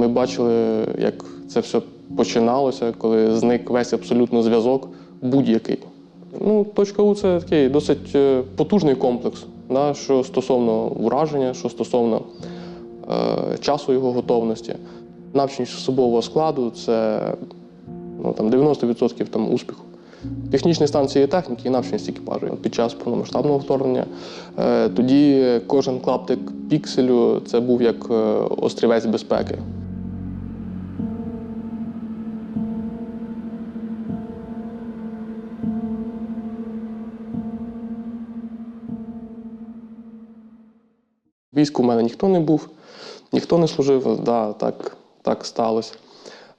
Ми бачили, як це все починалося, коли зник весь абсолютно зв'язок будь-який. Ну, точка У це такий досить е, потужний комплекс, да, що стосовно ураження, що стосовно е, часу його готовності. Навченість особового складу це ну, там, 90% там, успіху. Технічні станції техніки і навченість екіпажу. Під час повномасштабного вторгнення е, тоді кожен клаптик пікселю це був як е, острівець безпеки. Війську в мене ніхто не був, ніхто не служив, да, так, так сталося.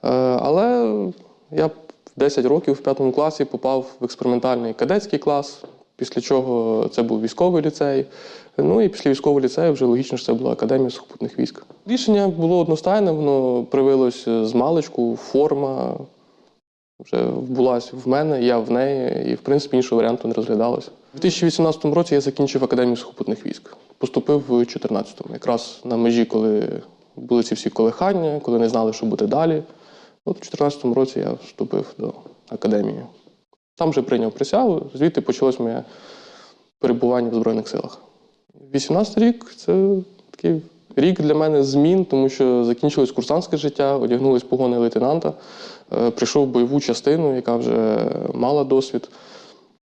Е, але я в 10 років в 5 класі попав в експериментальний кадетський клас, після чого це був військовий ліцей. Ну і після військового ліцею вже логічно, що це була академія сухопутних військ. Рішення було одностайне, воно проявилось з маличку, форма вже вбулась в мене, я в неї, і в принципі іншого варіанту не розглядалося. У 2018 році я закінчив академію сухопутних військ. Поступив в 2014-му, якраз на межі, коли були ці всі колихання, коли не знали, що буде далі. От у 2014 році я вступив до академії. Там вже прийняв присягу, звідти почалось моє перебування в Збройних силах. 18 рік це такий рік для мене змін, тому що закінчилось курсантське життя, одягнулись погони лейтенанта, е, прийшов в бойову частину, яка вже мала досвід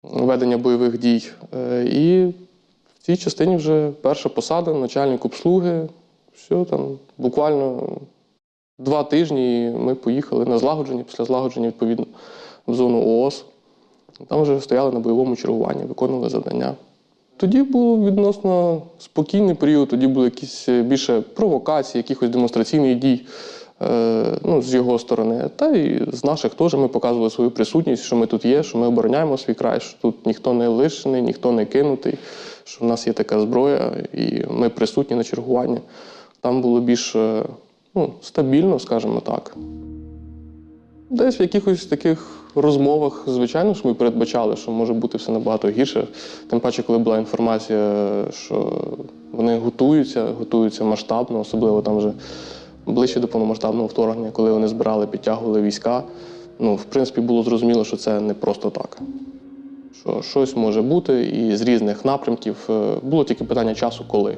ведення бойових дій. Е, І цій частині вже перша посада, начальник обслуги. Все там буквально два тижні і ми поїхали на злагодження, після злагодження, відповідно, в зону ООС. Там вже стояли на бойовому чергуванні, виконували завдання. Тоді був відносно спокійний період, тоді були якісь е, більше провокації, якихось демонстраційних дій е, ну, з його сторони. Та й з наших теж ми показували свою присутність, що ми тут є, що ми обороняємо свій край, що тут ніхто не лишений, ніхто не кинутий, що в нас є така зброя, і ми присутні на чергуванні. Там було більш е, ну, стабільно, скажімо так. Десь в якихось таких розмовах, звичайно, що ми передбачали, що може бути все набагато гірше. Тим паче, коли була інформація, що вони готуються, готуються масштабно, особливо там вже ближче до повномасштабного вторгнення, коли вони збирали, підтягували війська. Ну, в принципі, було зрозуміло, що це не просто так. Що щось може бути, і з різних напрямків Е, було тільки питання часу, коли.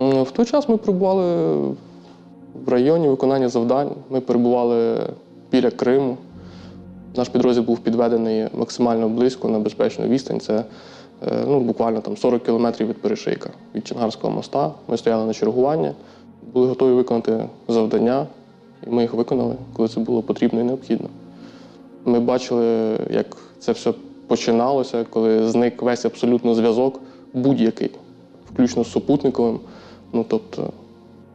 В той час ми перебували в районі виконання завдань. Ми перебували біля Криму. Наш підрозділ був підведений максимально близько на безпечну відстань. Це е, ну, буквально там 40 кілометрів від перешийка, від Чонгарського моста. Ми стояли на чергування, були готові виконати завдання, і ми їх виконали, коли це було потрібно і необхідно. Ми бачили, як це все починалося, коли зник весь абсолютно зв'язок будь-який, включно з супутниковим. Ну, тобто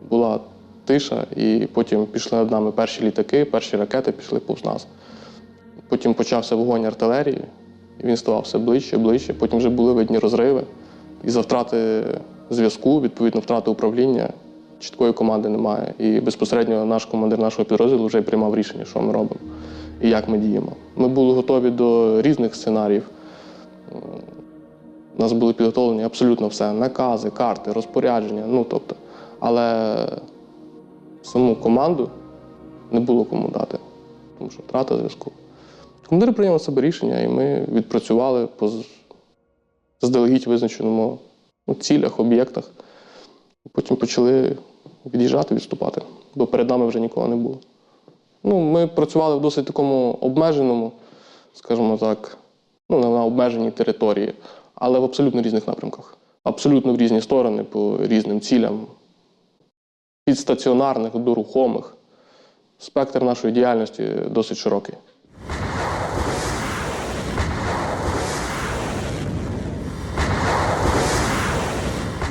була тиша, і потім пішли над нами перші літаки, перші ракети пішли повз нас. Потім почався вогонь артилерії, і він ставав все ближче, ближче. Потім вже були видні розриви. І за втрати зв'язку, відповідно, втрати управління, чіткої команди немає. І безпосередньо наш командир нашого підрозділу вже приймав рішення, що ми робимо і як ми діємо. Ми були готові до різних сценаріїв. У нас були підготовлені абсолютно все: накази, карти, розпорядження. Ну тобто, але саму команду не було кому дати, тому що втрата зв'язку. Командир прийняв себе рішення, і ми відпрацювали по заздалегідь визначеному ну, цілях, об'єктах. Потім почали від'їжджати, відступати, бо перед нами вже нікого не було. Ну, ми працювали в досить такому обмеженому, скажімо так, ну, на обмеженій території, але в абсолютно різних напрямках. Абсолютно в різні сторони, по різним цілям, від стаціонарних до рухомих. Спектр нашої діяльності досить широкий.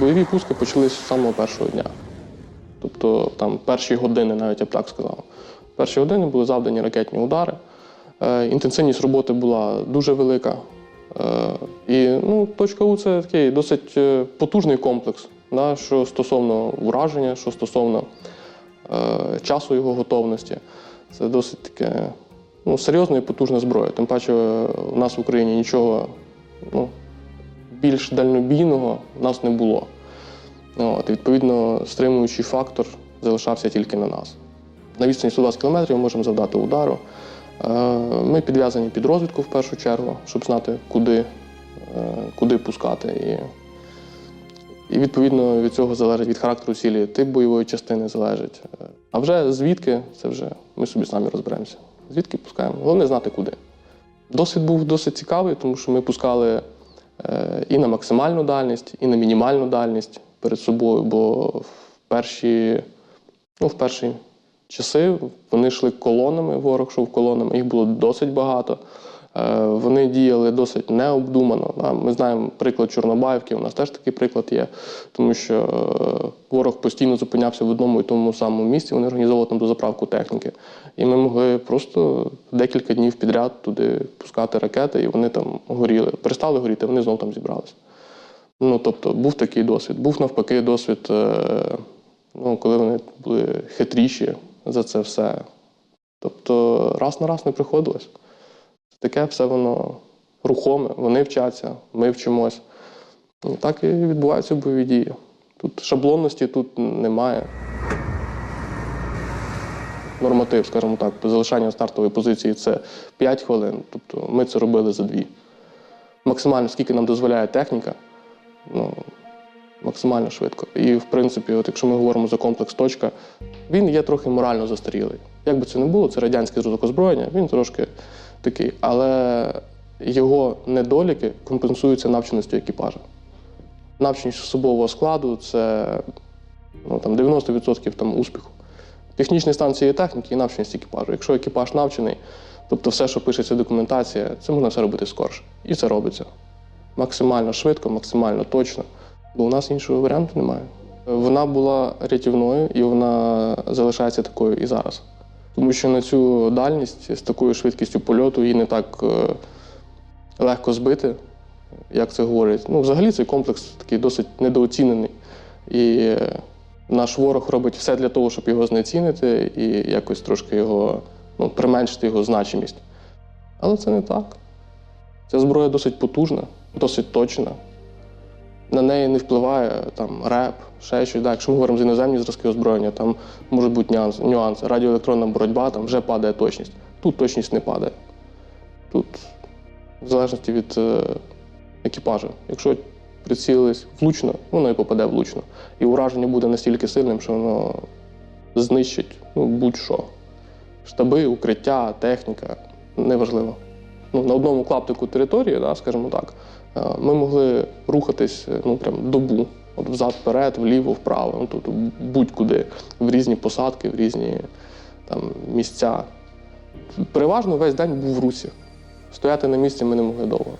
Бойові пуски почалися з самого першого дня. Тобто там перші години, навіть я б так сказав. Перші години були завдані ракетні удари. Е, інтенсивність роботи була дуже велика. Е, і ну, точка У це такий досить е, потужний комплекс, да, що стосовно ураження, що стосовно е, часу його готовності. Це досить таке ну, серйозна і потужна зброя. Тим паче, у нас в Україні нічого ну, більш дальнобійного в нас не було. От, відповідно, стримуючий фактор залишався тільки на нас. На відстані 120 км можемо завдати удару. Е, Ми підв'язані під розвідку в першу чергу, щоб знати, куди, е, куди пускати. І, і відповідно від цього залежить від характеру цілі, тип бойової частини залежить. Е, А вже звідки, це вже ми собі самі розберемося. Звідки пускаємо? Головне знати куди. Досвід був досить цікавий, тому що ми пускали і на максимальну дальність, і на мінімальну дальність перед собою, бо в перші, ну, в перші часи вони йшли колонами, ворог йшов колонами, їх було досить багато. Е, Вони діяли досить необдумано. Ми знаємо приклад Чорнобаївки, у нас теж такий приклад є, тому що е, ворог постійно зупинявся в одному і тому самому місці, вони організовували там дозаправку техніки. І ми могли просто декілька днів підряд туди пускати ракети, і вони там горіли. Перестали горіти, вони знову там зібралися. Ну, тобто, був такий досвід. Був навпаки досвід, е, ну, коли вони були хитріші за це все. Тобто, раз на раз не приходилось. Таке все воно рухоме, вони вчаться, ми вчимось. І так і відбуваються бойові дії. Тут шаблонності тут немає. Норматив, скажімо так, по залишанню стартової позиції це 5 хвилин. Тобто ми це робили за 2. Максимально, скільки нам дозволяє техніка, ну, максимально швидко. І, в принципі, от якщо ми говоримо за комплекс точка, він є трохи морально застарілий. Як би це не було, це радянський зразок озброєння, він трошки такий. Але його недоліки компенсуються навченістю екіпажа. Навченість особового складу це ну, там, 90% там, успіху. Технічний стан цієї техніки і навченість екіпажу. Якщо екіпаж навчений, тобто все, що пишеться документація, це можна все робити скорше. І це робиться. Максимально швидко, максимально точно. Бо у нас іншого варіанту немає. Вона була рятівною і вона залишається такою і зараз. Тому що на цю дальність з такою швидкістю польоту її не так е, легко збити, як це говорять. Ну, взагалі цей комплекс такий досить недооцінений. І е, наш ворог робить все для того, щоб його знецінити і якось трошки його ну, применшити його значимість. Але це не так. Ця зброя досить потужна, досить точна. На неї не впливає там реп, ще щось. Да, якщо ми говоримо за іноземні зразки озброєння, там можуть бути нюанси. нюанси. Радіоелектронна боротьба, там вже падає точність. Тут точність не падає. Тут, в залежності від е, екіпажу. Якщо прицілились влучно, воно і попаде влучно. І ураження буде настільки сильним, що воно знищить ну, будь-що. Штаби, укриття, техніка неважливо. Ну, на одному клаптику території, да, скажімо так, е, ми могли рухатись е, ну, прям добу. От взад, вперед, вліво, вправо, ну, тобто будь-куди, в різні посадки, в різні там, місця. Переважно весь день був в русі. Стояти на місці ми не могли довго.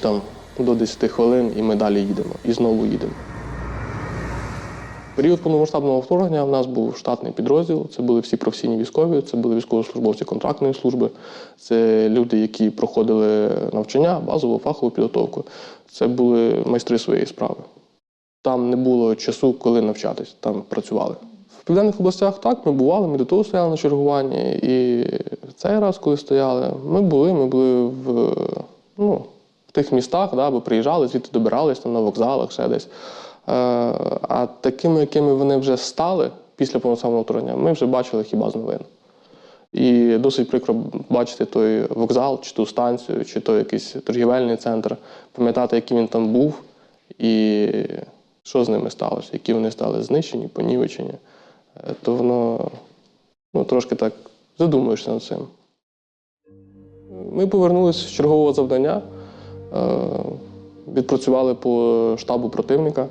Там до 10 хвилин і ми далі їдемо. І знову їдемо. Період повномасштабного вторгнення в нас був штатний підрозділ. Це були всі професійні військові, це були військовослужбовці контрактної служби, це люди, які проходили навчання, базову фахову підготовку. Це були майстри своєї справи. Там не було часу, коли навчатись, там працювали. В південних областях так, ми бували, ми до того стояли на чергуванні. І цей раз, коли стояли, ми були, ми були в, ну, в тих містах, да, бо приїжджали, звідти добирались там, на вокзалах, ще десь. Е, А такими, якими вони вже стали після повноцінного вторгнення, ми вже бачили хіба з новин. І досить прикро бачити той вокзал, чи ту станцію, чи той якийсь торгівельний центр, пам'ятати, який він там був, і що з ними сталося, які вони стали знищені, понівечені, Е, то воно ну, трошки так задумуєшся над цим. Ми повернулися з чергового завдання, е, відпрацювали по штабу противника,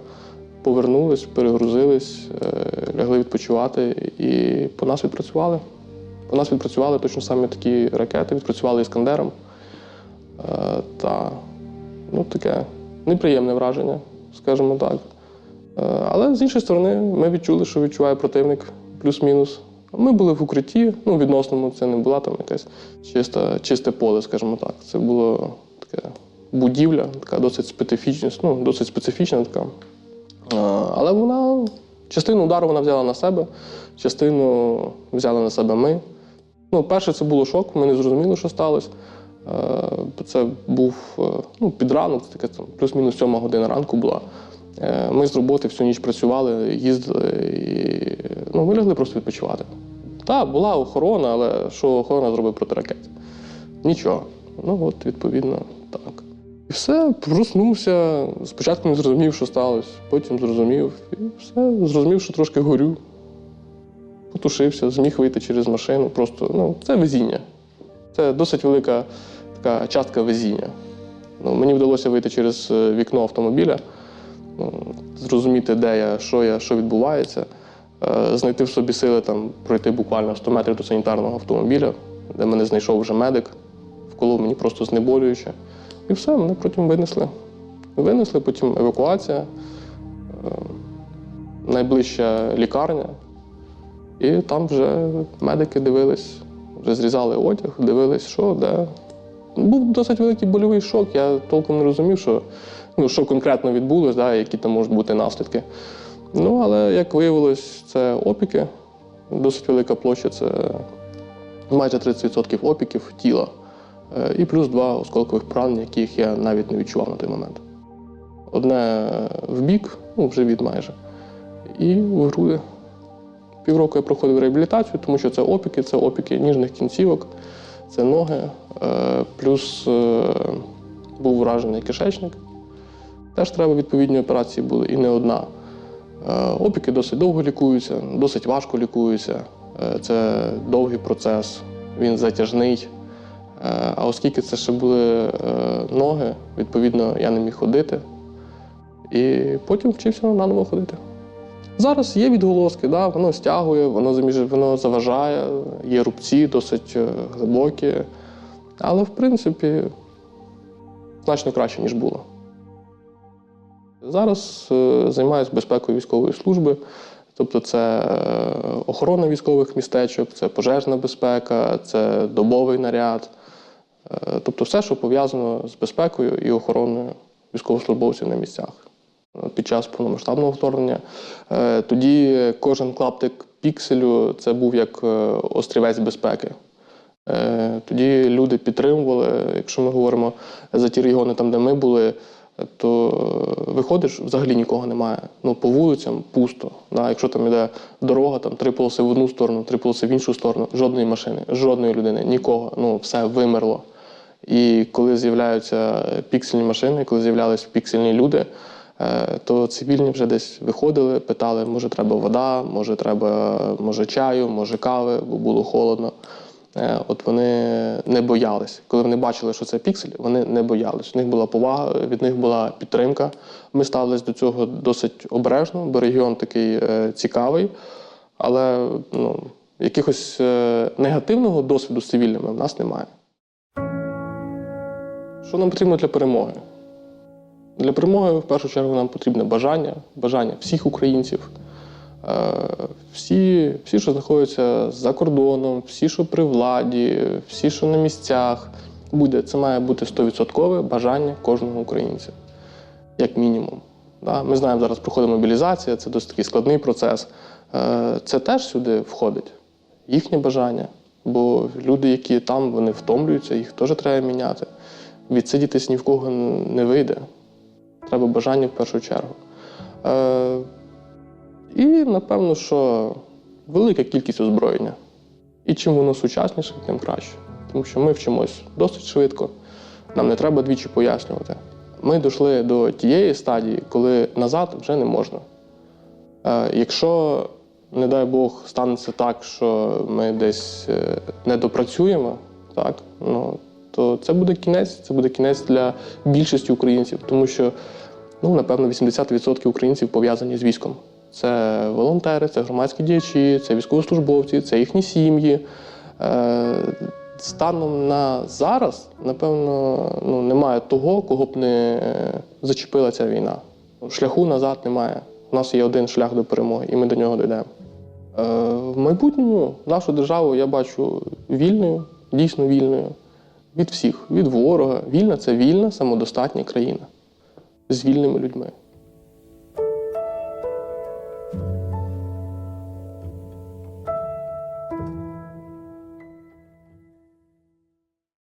повернулись, перегрузились, е, лягли відпочивати і по нас відпрацювали. По нас відпрацювали точно саме такі ракети, відпрацювали іскандером. Е, Та ну, таке неприємне враження, скажімо так. Е, Але з іншої сторони, ми відчули, що відчуває противник плюс-мінус. Ми були в укритті, ну, відносному, це не була там якась чиста, чисте поле, скажімо так. Це було таке будівля, така досить специфічна, ну, досить специфічна така. Але вона частину удару вона взяла на себе, частину взяли на себе ми. Ну, перше, це було шок, ми не зрозуміли, що сталося. Е, Це був е, ну, підранок, це таке плюс-мінус сьома година ранку була. Е, Ми з роботи всю ніч працювали, їздили і ну, ми лягли просто відпочивати. Так, була охорона, але що охорона зробить проти ракет? Нічого. Ну от, відповідно. І все, проснувся. Спочатку не зрозумів, що сталося, потім зрозумів. І все, зрозумів, що трошки горю. Потушився, зміг вийти через машину. Просто ну, це везіння. Це досить велика така частка везіння. Ну, мені вдалося вийти через е, вікно автомобіля, ну, зрозуміти, де я, що я, що відбувається, е, знайти в собі сили там, пройти буквально 100 метрів до санітарного автомобіля, де мене знайшов вже медик, вколов мені просто знеболююче. І все, мене потім винесли. Винесли, потім евакуація, е, найближча лікарня. І там вже медики дивились, вже зрізали одяг, дивились, що, де. Був досить великий больовий шок. Я толком не розумів, що, ну, що конкретно відбулось, да, які там можуть бути наслідки. Ну, але як виявилось, це опіки. Досить велика площа це майже 30% опіків тіла. Е, І плюс два осколкових поранення, яких я навіть не відчував на той момент. Одне в бік, ну, в живіт майже, і в груди. Півроку я проходив реабілітацію, тому що це опіки, це опіки ніжних кінцівок, це ноги, е, плюс е, був вражений кишечник. Теж треба відповідні операції були і не одна. Опіки досить довго лікуються, досить важко лікуються. Це довгий процес, він затяжний. Е, А оскільки це ще були е, ноги, відповідно, я не міг ходити. І потім вчився наново ходити. Зараз є відголоски, да, воно стягує, воно, воно заважає, є рубці досить е, глибокі. Але в принципі значно краще, ніж було. Зараз займаюся безпекою військової служби, тобто це охорона військових містечок, це пожежна безпека, це добовий наряд. Е, Тобто все, що пов'язано з безпекою і охороною військовослужбовців на місцях. Е, Під час повномасштабного вторгнення. Е, Тоді кожен клаптик пікселю це був як острівець безпеки. Тоді люди підтримували. Якщо ми говоримо за ті регіони, там, де ми були, то виходиш, взагалі нікого немає. Ну, по вулицям пусто. Да? Якщо там йде дорога, там три полоси в одну сторону, три полоси в іншу сторону, жодної машини, жодної людини, нікого. Ну, все вимерло. І коли з'являються піксельні машини, коли з'являлися піксельні люди, е, то цивільні вже десь виходили, питали, може треба вода, може треба може чаю, може кави, бо було холодно. Е, От вони не боялись. Коли вони бачили, що це піксель, вони не боялись. У них була повага, від них була підтримка. Ми ставились до цього досить обережно, бо регіон такий е, цікавий, але ну, якихось негативного досвіду з цивільними в нас немає. Що нам потрібно для перемоги? Для перемоги в першу чергу нам потрібне бажання, бажання всіх українців. Е, Всі, всі, що знаходяться за кордоном, всі, що при владі, всі, що на місцях, буде, це має бути 100% бажання кожного українця, як мінімум. Ми знаємо, зараз проходить мобілізація, це досить такий складний процес. Е, Це теж сюди входить, їхнє бажання. Бо люди, які там, вони втомлюються, їх теж треба міняти. Відсидітись ні в кого не вийде. Треба бажання в першу чергу. Е, і напевно, що велика кількість озброєння. І чим воно сучасніше, тим краще. Тому що ми вчимось досить швидко, нам не треба двічі пояснювати. Ми дійшли до тієї стадії, коли назад вже не можна. Е, якщо, не дай Бог, станеться так, що ми десь е, не допрацюємо, так, ну, то це буде кінець, це буде кінець для більшості українців, тому що, ну, напевно, 80% українців пов'язані з військом. Це волонтери, це громадські діячі, це військовослужбовці, це їхні сім'ї. Е, Станом на зараз, напевно, ну, немає того, кого б не е, зачепила ця війна. Шляху назад немає. У нас є один шлях до перемоги, і ми до нього дійдемо. Е, В майбутньому нашу державу я бачу вільною, дійсно вільною від всіх, від ворога. Вільна це вільна, самодостатня країна з вільними людьми.